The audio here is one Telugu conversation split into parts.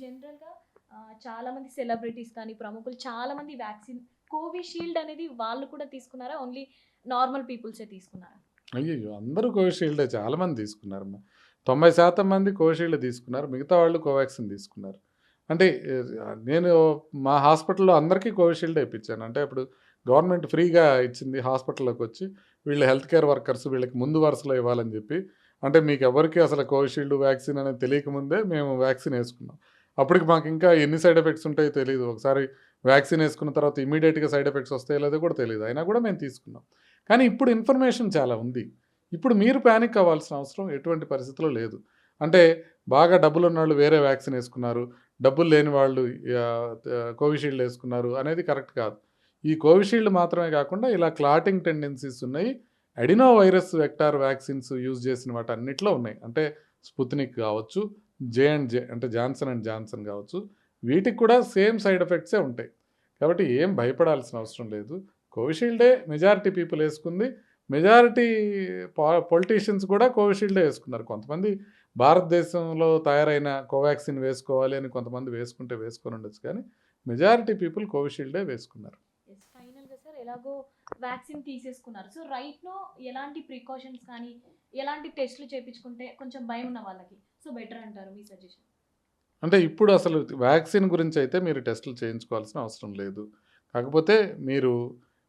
జనరల్‌గా చాలామంది సెలబ్రిటీస్ కానీ, ప్రముఖులు చాలామంది వ్యాక్సిన్ కోవిషీల్డ్ అనేది వాళ్ళు కూడా తీసుకున్నారా? ఓన్లీ నార్మల్ పీపుల్సే తీసుకున్నారా? అయ్యో అందరూ కోవిషీల్డే చాలామంది తీసుకున్నారు తొంభై శాతం మంది కోవిషీల్డ్ తీసుకున్నారు. మిగతా వాళ్ళు కోవాక్సిన్ తీసుకున్నారు. అంటే నేను మా హాస్పిటల్‌లో అందరికీ కోవిషీల్డ్ ఇప్పించాను. అంటే అప్పుడు గవర్నమెంట్ ఫ్రీగా ఇచ్చింది హాస్పిటల్లోకి వచ్చి వీళ్ళు హెల్త్ కేర్ వర్కర్స్ వీళ్ళకి ముందు వరుసలో ఇవ్వాలని చెప్పి. అంటే మీకు ఎవరికి అసలు కోవిషీల్డ్ వ్యాక్సిన్ అనేది తెలియకముందే మేము వ్యాక్సిన్ వేసుకున్నాం అప్పటికి మాకు ఇంకా ఎన్ని సైడ్ ఎఫెక్ట్స్ ఉంటాయో తెలియదు ఒకసారి వ్యాక్సిన్ వేసుకున్న తర్వాత ఇమ్మీడియేట్‌గా సైడ్ ఎఫెక్ట్స్ వస్తాయో లేదో కూడా తెలియదు అయినా కూడా మేము తీసుకున్నాం. కానీ ఇప్పుడు ఇన్ఫర్మేషన్ చాలా ఉంది. ఇప్పుడు మీరు ప్యానిక్ అవ్వాల్సిన అవసరం ఎటువంటి పరిస్థితిలో లేదు. అంటే బాగా డబ్బులు ఉన్నవాళ్ళు వేరే వ్యాక్సిన్ వేసుకున్నారు డబ్బులు లేని వాళ్ళు కోవిషీల్డ్ వేసుకున్నారు అనేది కరెక్ట్ కాదు. ఈ కోవిషీల్డ్ మాత్రమే కాకుండా ఇలా క్లాటింగ్ టెండెన్సీస్ ఉన్నాయి. Adeno virus vector vaccines use చేసిన వాటన్నిటిలో ఉన్నాయి. అంటే స్పుత్నిక్ కావచ్చు, జే అండ్ జే అంటే జాన్సన్ అండ్ జాన్సన్ కావచ్చు. వీటికి కూడా సేమ్ సైడ్ ఎఫెక్ట్సే ఉంటాయి. కాబట్టి ఏం భయపడాల్సిన అవసరం లేదు. కోవిషీల్డే మెజారిటీ పీపుల్ వేసుకుంది మెజారిటీ పొలిటీషియన్స్ కూడా కోవిషీల్డే వేసుకున్నారు కొంతమంది భారతదేశంలో తయారైన కోవాక్సిన్ వేసుకోవాలి అని కొంతమంది వేసుకుంటే వేసుకొని ఉండొచ్చు కానీ మెజారిటీ పీపుల్ కోవిషీల్డే వేసుకున్నారు. ఎలాగో వ్యాక్సిన్ తీసేసుకున్నారు. సో రైట్‌నో ఎలాంటి ప్రికాషన్స్ కానీ, ఎలాంటి టెస్ట్‌లు చేయించుకుంటే కొంచెం భయం ఉన్న వాళ్ళకి సో బెటర్ అంటారు మీ సజెషన్? అంటే ఇప్పుడు అసలు వ్యాక్సిన్ గురించి అయితే మీరు టెస్టులు చేయించుకోవాల్సిన అవసరం లేదు. కాకపోతే మీరు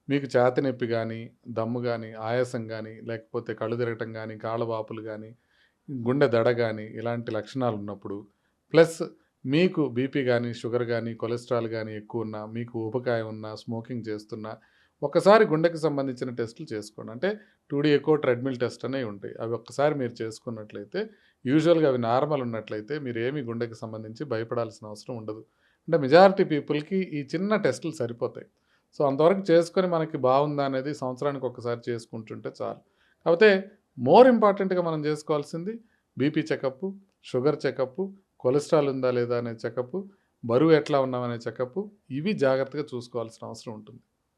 మీకు ఛాతీ నొప్పి దమ్ము కానీ ఆయాసం కానీ లేకపోతే కళ్ళు తిరగటం కానీ కాళ్ళ వాపులు కానీ గుండె దడ కానీ ఇలాంటి లక్షణాలు ఉన్నప్పుడు ప్లస్ మీకు బీపీ కానీ షుగర్ కానీ కొలెస్ట్రాల్ కానీ ఎక్కువ ఉన్నా మీకు ఊబకాయం ఉన్నా, స్మోకింగ్ చేస్తున్నా ఒకసారి గుండెకి సంబంధించిన టెస్టులు చేసుకోండి. అంటే 2డీ ఎకో ట్రెడ్మిల్ టెస్ట్ అనేవి ఉంటాయి. అవి ఒక్కసారి మీరు చేసుకున్నట్లయితే యూజువల్‌గా అవి నార్మల్ ఉన్నట్లయితే మీరు ఏమి గుండెకి సంబంధించి భయపడాల్సిన అవసరం ఉండదు. అంటే మెజారిటీ పీపుల్‌కి ఈ చిన్న టెస్టులు సరిపోతాయి. సో అంతవరకు చేసుకొని మనకి బాగుందా అనేది సంవత్సరానికి ఒకసారి చేసుకుంటుంటే చాలు. కాకపోతే మోర్ ఇంపార్టెంట్‌గా మనం చేసుకోవాల్సింది BP checkup sugar checkup cholesterol ఉందా లేదా అనే చెకప్ బరువు ఎట్లా ఉన్నామనే అనే ఇవి జాగ్రత్తగా చూసుకోవాల్సిన అవసరం ఉంటుంది.